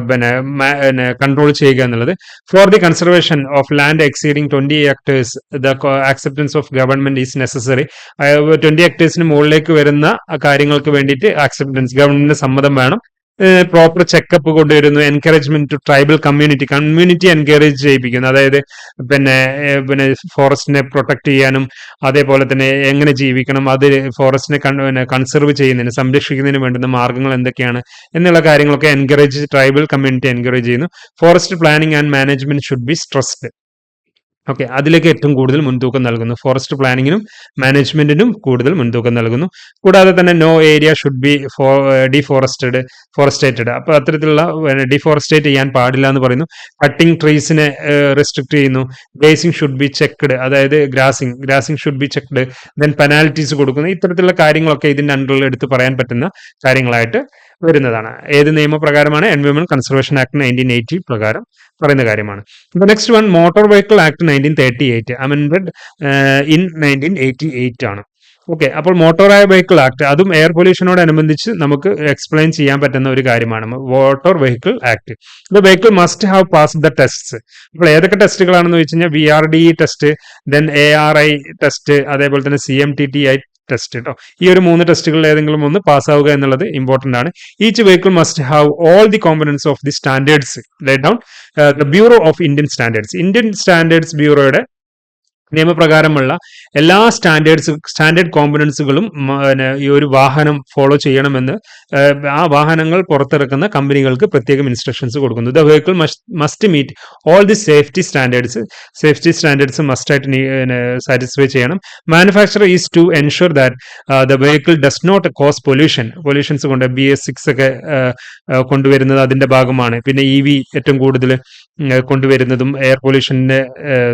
പിന്നെ കൺട്രോൾ ചെയ്യുക എന്നുള്ളത്. For the conservation of land exceeding twenty hectares the acceptance of government is necessary twenty ഹെക്ടേഴ്സിന് മുകളിലേക്ക് വരുന്ന കാര്യങ്ങൾക്ക് വേണ്ടിയിട്ട് ആക്സെപ്റ്റൻസ് ഗവൺമെന്റിന്റെ സമ്മതം വേണം. പ്രോപ്പർ ചെക്കപ്പ് കൊണ്ടുവരുന്നു encouragement to tribal community community encourage ചെയ്യിപ്പിക്കുന്നു. അതായത് പിന്നെ പിന്നെ ഫോറസ്റ്റിനെ പ്രൊട്ടക്ട് ചെയ്യാനും അതേപോലെ തന്നെ എങ്ങനെ ജീവിക്കണം അത് ഫോറസ്റ്റിനെ കൺസർവ് ചെയ്യുന്നതിന് സംരക്ഷിക്കുന്നതിന് വേണ്ടുന്ന മാർഗങ്ങൾ എന്തൊക്കെയാണ് എന്നുള്ള കാര്യങ്ങളൊക്കെ എൻകറേജ് ട്രൈബൽ കമ്മ്യൂണിറ്റി എൻകറേജ് ചെയ്യുന്നു. Forest planning and management should be stressed okay അതിലേക്ക് ഏറ്റവും കൂടുതൽ മുൻതൂക്കം നൽകുന്നു. ഫോറസ്റ്റ് പ്ലാനിങ്ങിനും മാനേജ്മെന്റിനും കൂടുതൽ മുൻതൂക്കം നൽകുന്നു. കൂടാതെ തന്നെ no area should be deforested forested അപ്പൊ അത്തരത്തിലുള്ള ഡിഫോറസ്റ്റേറ്റ് ചെയ്യാൻ പാടില്ല എന്ന് പറയുന്നു. കട്ടിംഗ് ട്രീസിനെ റെസ്ട്രിക്ട് ചെയ്യുന്നു. ഗ്രേസിംഗ് ഷുഡ് ബി ചെക്ക്ഡ് അതായത് grazing grazing should be checked then penalties കൊടുക്കുന്നു. ഇത്തരത്തിലുള്ള കാര്യങ്ങളൊക്കെ ഇതിന്റെ അണ്ടറിൽ എടുത്ത് പറയാൻ പറ്റുന്ന കാര്യങ്ങളായിട്ട് വരുന്നതാണ്. ഏത് നിയമപ്രകാരമാണ്? Environment conservation act nineteen eighty പ്രകാരം. പറയുന്ന കാര്യമാണ്. Next one motor vehicle act nineteen thirty eight amend in nineteen eighty eight ആണ്. ഓക്കെ അപ്പോൾ മോട്ടോർ വെഹിക്കിൾ ആക്ട് അതും എയർ പൊല്യൂഷനോടനുബന്ധിച്ച് നമുക്ക് എക്സ്പ്ലെയിൻ ചെയ്യാൻ പറ്റുന്ന ഒരു കാര്യമാണ്. Motor vehicle act the vehicle must have pass the test അപ്പോൾ ഏതൊക്കെ ടെസ്റ്റുകളാണെന്ന് വെച്ച് കഴിഞ്ഞാൽ V R D test then A R I test അതേപോലെ തന്നെ C M T T I test കേട്ടോ ഈ ഒരു മൂന്ന് ടെസ്റ്റുകളിൽ ഏതെങ്കിലും ഒന്ന് പാസ്സാവുക എന്നുള്ളത് ഇമ്പോർട്ടന്റ് ആണ്. Each vehicle must have all the components of the standards laid down the bureau of Indian standards Indian standards ബ്യൂറോയുടെ നിയമപ്രകാരമുള്ള എല്ലാ സ്റ്റാൻഡേർഡ്സ് സ്റ്റാൻഡേർഡ് കോമ്പണൻസുകളും ഈ ഒരു വാഹനം ഫോളോ ചെയ്യണമെന്ന് ആ വാഹനങ്ങൾ പുറത്തിറക്കുന്ന കമ്പനികൾക്ക് പ്രത്യേകം ഇൻസ്ട്രക്ഷൻസ് കൊടുക്കുന്നു. The vehicle must meet all the safety standards safety standards must ആയിട്ട് സാറ്റിസ്ഫൈ ചെയ്യണം. Manufacture is to ensure that the vehicle does not cause pollution pollutions കൊണ്ട് ബി എസ് സിക്സ് ഒക്കെ കൊണ്ടുവരുന്നത് അതിന്റെ ഭാഗമാണ്. പിന്നെ ഇ വി ഏറ്റവും കൂടുതൽ കൊണ്ടുവരുന്നതും എയർ പൊല്യൂഷനെ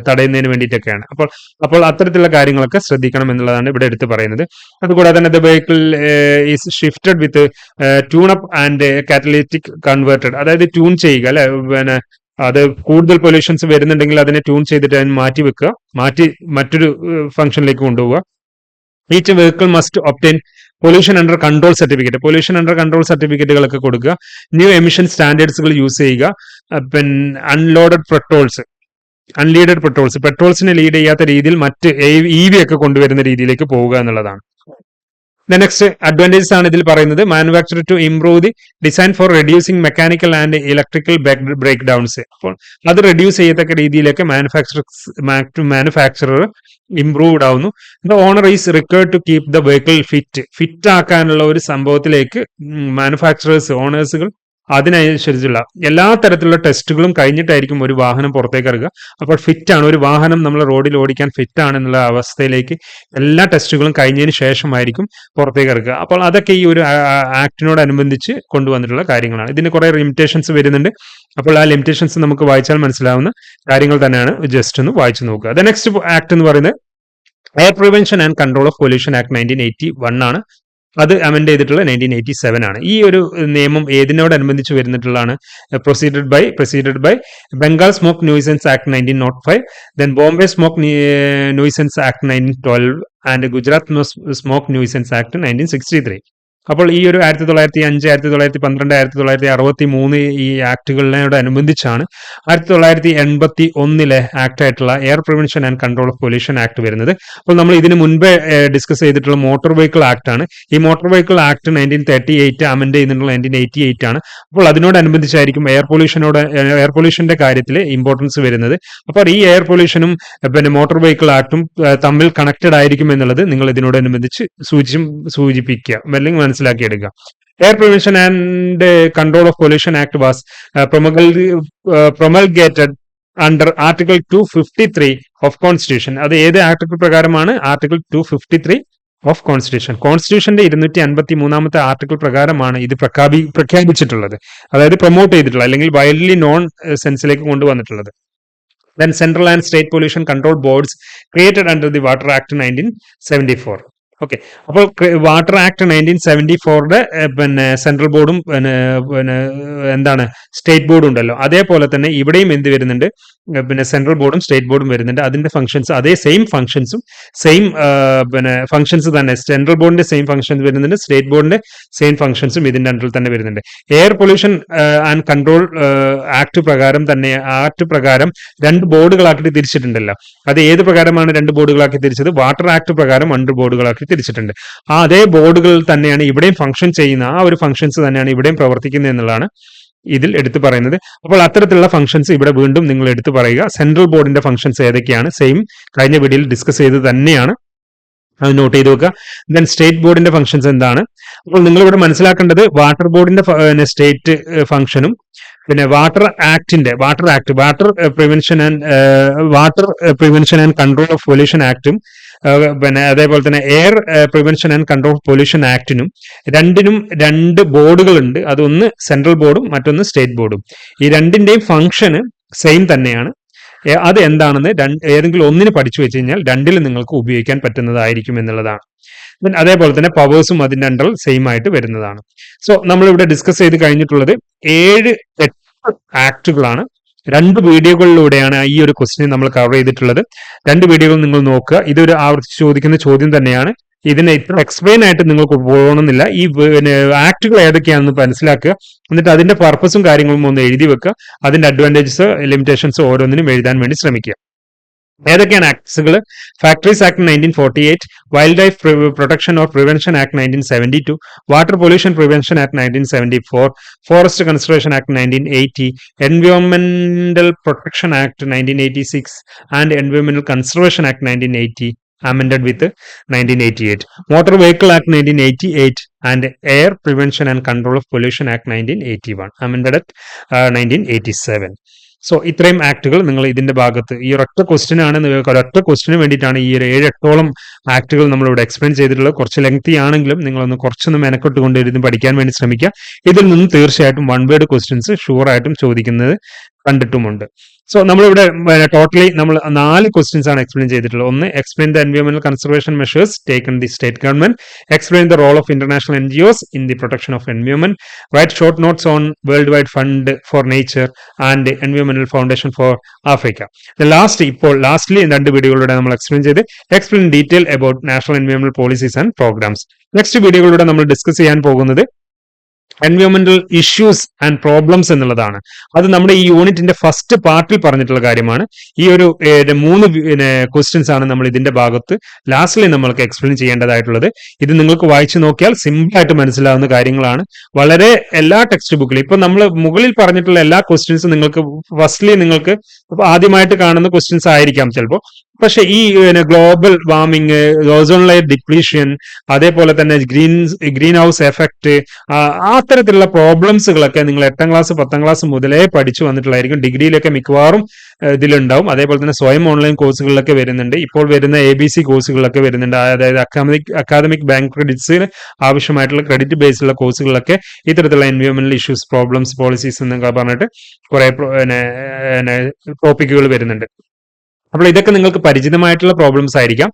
തടയുന്നതിന് വേണ്ടിയിട്ടൊക്കെയാണ്. അപ്പോൾ അപ്പോൾ അത്തരത്തിലുള്ള കാര്യങ്ങളൊക്കെ ശ്രദ്ധിക്കണം എന്നുള്ളതാണ് ഇവിടെ എടുത്തു പറയുന്നത്. അതുകൂടാതെ തന്നെ the vehicle is shifted with tune up and catalytic converted അതായത് ട്യൂൺ ചെയ്യുക അല്ലെ? പിന്നെ അത് കൂടുതൽ പൊല്യൂഷൻസ് വരുന്നുണ്ടെങ്കിൽ അതിനെ ട്യൂൺ ചെയ്തിട്ട് അതിന് മാറ്റി വെക്കുക. മാറ്റി മറ്റൊരു ഫംഗ്ഷനിലേക്ക് കൊണ്ടുപോവുക. Each vehicle must obtain pollution under control certificate pollution under control സർട്ടിഫിക്കറ്റുകളൊക്കെ കൊടുക്കുക. ന്യൂ എമിഷൻ സ്റ്റാൻഡേർഡ്സുകൾ യൂസ് ചെയ്യുക. പിന്നെ അൺലോഡഡ് പെട്രോൾസ് അൺലീഡഡ് പെട്രോൾസ് പെട്രോൾസിനെ ലീഡ് ചെയ്യാത്ത രീതിയിൽ മറ്റ് ഇ വി ഒക്കെ കൊണ്ടുവരുന്ന രീതിയിലേക്ക് പോവുക എന്നുള്ളതാണ്. നെക്സ്റ്റ് അഡ്വാന്റേജസ് ആണ് ഇതിൽ പറയുന്നത്. Manufacture to improve the design for reducing mechanical and electrical breakdowns അപ്പോൾ അത് റെഡ്യൂസ് ചെയ്യത്തക്ക രീതിയിലൊക്കെ മാനുഫാക്ചർ മാനുഫാക്ചറർ ഇംപ്രൂവ്ഡ് ആവുന്നു. The owner is required to keep the vehicle fit fit ആക്കാനുള്ള ഒരു സംഭവത്തിലേക്ക് മാനുഫാക്ചറേഴ്സ് ഓണേഴ്സുകൾ അതിനനുസരിച്ചുള്ള എല്ലാ തരത്തിലുള്ള ടെസ്റ്റുകളും കഴിഞ്ഞിട്ടായിരിക്കും ഒരു വാഹനം പുറത്തേക്ക് ഇറങ്ങുക. അപ്പോൾ ഫിറ്റ് ആണ് ഒരു വാഹനം നമ്മൾ റോഡിൽ ഓടിക്കാൻ ഫിറ്റ് ആണ് എന്നുള്ള അവസ്ഥയിലേക്ക് എല്ലാ ടെസ്റ്റുകളും കഴിഞ്ഞതിന് ശേഷമായിരിക്കും പുറത്തേക്ക് ഇറക്കുക അപ്പോൾ അതൊക്കെ ഈ ഒരു ആക്ടിനോടനുബന്ധിച്ച് കൊണ്ടുവന്നിട്ടുള്ള കാര്യങ്ങളാണ്. ഇതിന് കുറെ ലിമിറ്റേഷൻസ് വരുന്നുണ്ട്. അപ്പോൾ ആ ലിമിറ്റേഷൻസ് നമുക്ക് വായിച്ചാൽ മനസ്സിലാവുന്ന കാര്യങ്ങൾ തന്നെയാണ്. ജസ്റ്റ് ഒന്ന് വായിച്ചു നോക്കുക. ദ നെക്സ്റ്റ് ആക്ട് എന്ന് പറയുന്നത് air prevention and control of pollution act nineteen eighty one ആണ്. അത് അമെൻഡ് ചെയ്തിട്ടുള്ള നയന്റീൻ എയ്റ്റി സെവൻ ആണ്. ഈ ഒരു നിയമം ഏതിനോടനുബന്ധിച്ച് വരുന്നിട്ടുള്ളതാണ്? Preceded by preceded by Bengal smoke nuisance act nineteen nought five then Bombay smoke nuisance act nineteen twelve and Gujarat smoke nuisance act nineteen sixty three അപ്പോൾ ഈ ഒരു ആയിരത്തി തൊള്ളായിരത്തി അഞ്ച് ആയിരത്തി തൊള്ളായിരത്തി പന്ത്രണ്ട് ആയിരത്തി തൊള്ളായിരത്തി അറുപത്തി മൂന്ന് ഈ ആക്ടുകളിനോടനുബന്ധിച്ചാണ് ആയിരത്തി തൊള്ളായിരത്തി എൺപത്തി ഒന്നിലെ ആക്ട് ആയിട്ടുള്ള air prevention and control of pollution act വരുന്നത്. അപ്പോൾ നമ്മൾ ഇതിന് മുൻപേ ഡിസ്കസ് ചെയ്തിട്ടുള്ള മോട്ടോർ വെഹിക്കിൾ ആക്ട് ആണ്. ഈ motor vehicle act nineteen thirty eight amend ചെയ്യുന്നുള്ള nineteen eighty eight ആണ്. അപ്പോൾ അതിനോടനുബന്ധിച്ചായിരിക്കും എയർ പൊല്യൂഷനോട് എയർ പൊല്യൂഷന്റെ കാര്യത്തിൽ ഇമ്പോർട്ടൻസ് വരുന്നത്. അപ്പോൾ ഈ എയർ പൊല്യൂഷനും പിന്നെ മോട്ടോർ വെഹിക്കിൾ ആക്ടും തമ്മിൽ കണക്റ്റഡ് ആയിരിക്കും എന്നുള്ളത് നിങ്ങൾ ഇതിനോടനുബന്ധിച്ച് സൂചി സൂചിപ്പിക്കുക. അല്ലെങ്കിൽ മനസ്സിലാക്കിയെടുക്കുക. Air pollution and control of pollution act was promulgated under article two fifty three of constitution അത് ഏത് ആർട്ടിക്കിൾ പ്രകാരമാണ്? Article two fifty three of constitution കോൺസ്റ്റിറ്റ്യൂഷന്റെ ഇരുന്നൂറ്റി അൻപത്തി മൂന്നാമത്തെ ആർട്ടിക്കിൾ പ്രകാരമാണ് ഇത് പ്രഖ്യാപി പ്രഖ്യാപിച്ചിട്ടുള്ളത്. അതായത് പ്രൊമോട്ട് ചെയ്തിട്ടുള്ളത് അല്ലെങ്കിൽ വൈഡ്ലി നോൺ സെൻസിലേക്ക് കൊണ്ടുവന്നിട്ടുള്ളത്. Then central and state pollution control boards created under the water act nineteen seventy four okay അപ്പോൾ വാട്ടർ ആക്ട് നയന്റീൻ സെവന്റി ഫോറിന്റെ പിന്നെ സെൻട്രൽ ബോർഡും പിന്നെ പിന്നെ എന്താണ് സ്റ്റേറ്റ് ബോർഡും ഉണ്ടല്ലോ. അതേപോലെ തന്നെ ഇവിടെയും എന്ത് വരുന്നുണ്ട്? പിന്നെ സെൻട്രൽ ബോർഡും സ്റ്റേറ്റ് ബോർഡും വരുന്നുണ്ട്. അതിന്റെ ഫംഗ്ഷൻസ് അതേ സെയിം ഫംഗ്ഷൻസും സെയിം പിന്നെ ഫംഗ്ഷൻസ് തന്നെ. സെൻട്രൽ ബോർഡിന്റെ സെയിം ഫംഗ്ഷൻസ് വരുന്നുണ്ട് സ്റ്റേറ്റ് ബോർഡിന്റെ സെയിം ഫംഗ്ഷൻസും ഇതിന്റെ അണ്ടറിൽ തന്നെ വരുന്നുണ്ട്. Air pollution and control act പ്രകാരം തന്നെ ആക്ട് പ്രകാരം രണ്ട് ബോർഡുകളാക്കി തിരിച്ചിട്ടുണ്ടല്ലോ. അത് ഏത് പ്രകാരമാണ് രണ്ട് ബോർഡുകളാക്കി തിരിച്ചത്? വാട്ടർ ആക്ട് പ്രകാരം രണ്ട് ബോർഡുകളാക്കി തിരിച്ചിട്ടുണ്ട് ആ അതേ ബോർഡുകൾ തന്നെയാണ് ഇവിടെയും ഫംഗ്ഷൻ ചെയ്യുന്ന ആ ഒരു ഫംഗ്ഷൻസ് തന്നെയാണ് ഇവിടെയും പ്രവർത്തിക്കുന്നത് എന്നുള്ളതാണ് ഇതിൽ എടുത്തു പറയുന്നത്. അപ്പോൾ അത്തരത്തിലുള്ള ഫംഗ്ഷൻസ് ഇവിടെ വീണ്ടും നിങ്ങൾ എടുത്തു പറയുക. സെൻട്രൽ ബോർഡിന്റെ ഫംഗ്ഷൻസ് ഏതൊക്കെയാണ്? സെയിം കഴിഞ്ഞ വീഡിയോയിൽ ഡിസ്കസ് ചെയ്ത് തന്നെയാണ്. അത് നോട്ട് ചെയ്ത് വെക്കുക. ദെൻ സ്റ്റേറ്റ് ബോർഡിന്റെ ഫംഗ്ഷൻസ് എന്താണ്? അപ്പോൾ നിങ്ങൾ ഇവിടെ മനസ്സിലാക്കേണ്ടത് വാട്ടർ ബോർഡിന്റെ സ്റ്റേറ്റ് ഫംഗ്ഷനും പിന്നെ water ആക്ടിന്റെ water act water prevention and water prevention and control of pollution ആക്ടും പിന്നെ അതേപോലെ തന്നെ air prevention and control pollution ആക്ടിനും രണ്ടിനും രണ്ട് ബോർഡുകളുണ്ട്. അതൊന്ന് സെൻട്രൽ ബോർഡും മറ്റൊന്ന് സ്റ്റേറ്റ് ബോർഡും. ഈ രണ്ടിന്റെയും ഫംഗ്ഷന് സെയിം തന്നെയാണ്. അത് എന്താണെന്ന് ഏതെങ്കിലും ഒന്നിന് പഠിച്ചു വെച്ച് കഴിഞ്ഞാൽ രണ്ടിൽ നിങ്ങൾക്ക് ഉപയോഗിക്കാൻ പറ്റുന്നതായിരിക്കും എന്നുള്ളതാണ്. അതേപോലെ തന്നെ പവേഴ്സും അതിന്റെ അണ്ടറിൽ സെയിം ആയിട്ട് വരുന്നതാണ്. സോ നമ്മളിവിടെ ഡിസ്കസ് ചെയ്ത് കഴിഞ്ഞിട്ടുള്ളത് ഏഴ് എട്ട് ആക്ടുകളാണ് രണ്ട് വീഡിയോകളിലൂടെയാണ് ഈ ഒരു ക്വസ്റ്റിനെ നമ്മൾ കവർ ചെയ്തിട്ടുള്ളത്. രണ്ട് വീഡിയോകൾ നിങ്ങൾ നോക്കുക. ഇതൊരു ആവർത്തിച്ച് ചോദിക്കുന്ന ചോദ്യം തന്നെയാണ്. ഇതിനെ ഇത്ര എക്സ്പ്ലെയിൻ ആയിട്ട് നിങ്ങൾക്ക് പോകണമെന്നില്ല. ഈ ആക്ടുകൾ ഏതൊക്കെയാണെന്ന് മനസ്സിലാക്കുക. എന്നിട്ട് അതിന്റെ പർപ്പസും കാര്യങ്ങളും ഒന്ന് എഴുതി വെക്കുക. അതിന്റെ അഡ്വാന്റേജസ് ലിമിറ്റേഷൻസ് ഓരോന്നിനും എഴുതാൻ വേണ്ടി ശ്രമിക്കുക. ഏതൊക്കെയാണ് ആക്ട്സുകൾ factories act nineteen forty eight wild life protection or prevention act nineteen seventy to water pollution prevention act nineteen seventy four forest conservation act nineteen eighty എൻവയോൺമെന്റൽ protection act nineteen eighty six and എൻവയോൺമെന്റൽ conservation act nineteen eighty amended with 1988 motor vehicle act 1988 and air prevention and control of pollution act 1981 amended at uh, 1987 so ഇത്രയും ആക്ടുകൾ നിങ്ങൾ ഇതിന്റെ ഭാഗത്ത് ഈ ഒരൊറ്റ question ആണ് ഒരൊറ്റ ക്വസ്റ്റിന് വേണ്ടിയിട്ടാണ് ഈ ഒരു ഏഴെട്ടോളം ആക്ടുകൾ നമ്മളിവിടെ എക്സ്പ്ലെയിൻ ചെയ്തിട്ടുള്ളത്. കുറച്ച് ലെങ്തി ആണെങ്കിലും നിങ്ങളൊന്ന് കുറച്ചൊന്ന് മെനക്കെട്ട് കൊണ്ടിരുന്ന് പഠിക്കാൻ വേണ്ടി ശ്രമിക്കുക. ഇതിൽ നിന്ന് തീർച്ചയായിട്ടും വൺ വേർഡ് ക്വസ്റ്റ്യൻസ് ഷുവർ ആയിട്ടും ചോദിക്കുന്നത് കണ്ടിട്ടുമുണ്ട്. സോ നമ്മളിവിടെ ടോട്ടലി നമ്മൾ നാല് ക്വസ്റ്റ്യൻസ് ആണ് എക്സ്പ്ലെയിൻ ചെയ്തിട്ടുള്ളത്. ഒന്ന് explain the എൻവയോൺമെന്റൽ conservation measures taken the state government explain the role of international N ജിഒസ് in the protection of environment write short notes on world wide fund four nature and എൻവയോൺമെന്റൽ foundation four Africa last ഇപ്പോൾ lastly രണ്ട് വീഡിയോകളിലൂടെ നമ്മൾ explain ചെയ്ത് explain detail about national എൻവയോൺമെന്റൽ policies and programmes next വീഡിയോകളിലൂടെ നമ്മൾ discuss ചെയ്യാൻ പോകുന്നത് എൻവയോൺമെന്റൽ issues and problems എന്നുള്ളതാണ്. അത് നമ്മുടെ ഈ യൂണിറ്റിന്റെ ഫസ്റ്റ് പാർട്ടിൽ പറഞ്ഞിട്ടുള്ള കാര്യമാണ്. ഈ ഒരു മൂന്ന് ക്വസ്റ്റ്യൻസ് ആണ് നമ്മൾ ഇതിന്റെ ഭാഗത്ത് ലാസ്റ്റിൽ നമ്മൾക്ക് എക്സ്പ്ലെയിൻ ചെയ്യേണ്ടതായിട്ടുള്ളത്. ഇത് നിങ്ങൾക്ക് വായിച്ചു നോക്കിയാൽ സിമ്പിൾ ആയിട്ട് മനസ്സിലാവുന്ന കാര്യങ്ങളാണ്. വളരെ എല്ലാ ടെക്സ്റ്റ് ബുക്കിലും ഇപ്പൊ നമ്മൾ മുകളിൽ പറഞ്ഞിട്ടുള്ള എല്ലാ ക്വസ്റ്റ്യൻസും നിങ്ങൾക്ക് ഫസ്റ്റ്ലി നിങ്ങൾക്ക് ആദ്യമായിട്ട് കാണുന്ന ക്വസ്റ്റ്യൻസ് ആയിരിക്കാം ചിലപ്പോൾ പക്ഷെ ഈ global warming ozone layer depletion അതേപോലെ തന്നെ ഗ്രീൻ ഗ്രീൻ ഹൗസ് എഫക്ട് അത്തരത്തിലുള്ള പ്രോബ്ലംസുകളൊക്കെ നിങ്ങൾ എട്ടാം ക്ലാസ് പത്താം ക്ലാസ് മുതലേ പഠിച്ചു വന്നിട്ടുള്ളതായിരിക്കും. ഡിഗ്രിയിലൊക്കെ മിക്കവാറും ഇതിലുണ്ടാവും. അതേപോലെ തന്നെ സ്വയം ഓൺലൈൻ കോഴ്സുകളിലൊക്കെ വരുന്നുണ്ട്. ഇപ്പോൾ വരുന്ന എ ബി സി കോഴ്സുകളിലൊക്കെ വരുന്നുണ്ട്. അതായത് അക്കാദമിക് അക്കാദമിക് ബാങ്ക് ക്രെഡിറ്റ്സിന് ആവശ്യമായിട്ടുള്ള ക്രെഡിറ്റ് ബേസിലുള്ള കോഴ്സുകളിലൊക്കെ ഇത്തരത്തിലുള്ള എൻവയോൺമെന്റൽ ഇഷ്യൂസ് പ്രോബ്ലംസ് പോളിസീസ് എന്നൊക്കെ പറഞ്ഞിട്ട് കുറെ ടോപ്പിക്കുകൾ വരുന്നുണ്ട്. അപ്പോൾ ഇതൊക്കെ നിങ്ങൾക്ക് പരിചിതമായിട്ടുള്ള പ്രോബ്ലംസ് ആയിരിക്കാം.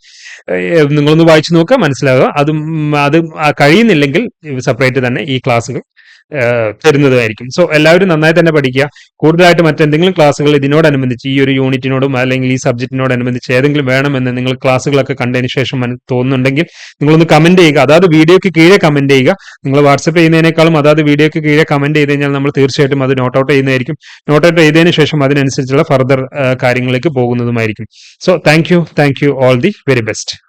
നിങ്ങളൊന്ന് വായിച്ചു നോക്കുക മനസ്സിലാവുക. അതും അത് കഴിയുന്നില്ലെങ്കിൽ സെപ്പറേറ്റ് തന്നെ ഈ ക്ലാസ്സുകൾ തരുന്നതായിരിക്കും. സോ എല്ലാവരും നന്നായി തന്നെ പഠിക്കുക. കൂടുതലായിട്ട് മറ്റെന്തെങ്കിലും ക്ലാസ്സുകൾ ഇതിനോടനുബന്ധിച്ച് ഈ ഒരു യൂണിറ്റിനോടും അല്ലെങ്കിൽ ഈ സബ്ജക്റ്റിനോടനുബന്ധിച്ച് ഏതെങ്കിലും വേണമെന്ന് നിങ്ങൾ ക്ലാസ്സുകളൊക്കെ കണ്ടതിന് ശേഷം തോന്നുന്നുണ്ടെങ്കിൽ നിങ്ങളൊന്ന് കമന്റ് ചെയ്യുക. അതായത് വീഡിയോയ്ക്ക് കീഴെ കമന്റ് ചെയ്യുക. നിങ്ങൾ വാട്സപ്പ് ചെയ്യുന്നതിനേക്കാളും അതായത് വീഡിയോയ്ക്ക് കീഴെ കമന്റ് ചെയ്ത് കഴിഞ്ഞാൽ നമ്മൾ തീർച്ചയായിട്ടും അത് നോട്ട് ഔട്ട് ചെയ്യുന്നതായിരിക്കും. നോട്ട് ഔട്ട് ചെയ്തതിന് ശേഷം അതിനനുസരിച്ചുള്ള ഫർദർ കാര്യങ്ങളിലേക്ക് പോകുന്നതുമായിരിക്കും. So thank you thank you all the very best